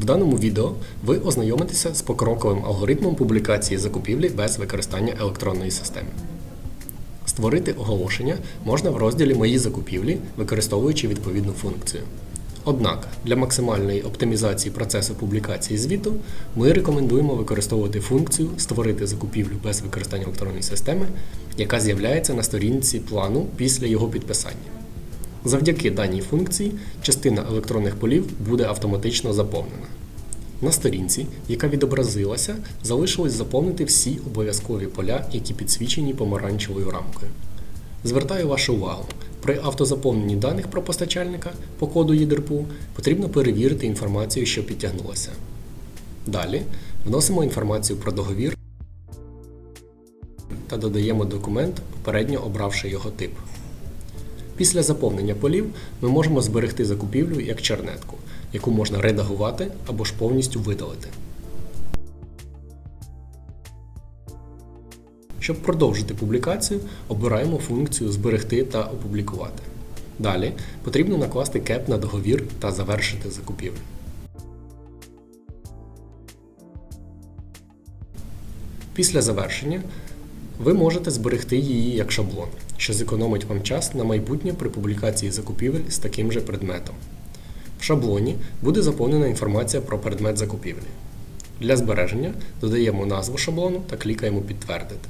В даному відео ви ознайомитеся з покроковим алгоритмом публікації закупівлі без використання електронної системи. Створити оголошення можна в розділі Мої закупівлі, використовуючи відповідну функцію. Однак для максимальної оптимізації процесу публікації звіту ми рекомендуємо використовувати функцію Створити закупівлю без використання електронної системи, яка з'являється на сторінці плану після його підписання. Завдяки даній функції частина електронних полів буде автоматично заповнена. На сторінці, яка відобразилася, залишилось заповнити всі обов'язкові поля, які підсвічені помаранчевою рамкою. Звертаю вашу увагу, при автозаповненні даних про постачальника по коду ЄДРПУ потрібно перевірити інформацію, що підтягнулася. Далі вносимо інформацію про договір та додаємо документ, попередньо обравши його тип. Після заповнення полів ми можемо зберегти закупівлю як чернетку, яку можна редагувати або ж повністю видалити. Щоб продовжити публікацію, обираємо функцію Зберегти та опублікувати. Далі потрібно накласти кеп на договір та завершити закупівлю. Після завершення ви можете зберегти її як шаблон, що зекономить вам час на майбутнє при публікації закупівель з таким же предметом. В шаблоні буде заповнена інформація про предмет закупівлі. Для збереження додаємо назву шаблону та клікаємо Підтвердити.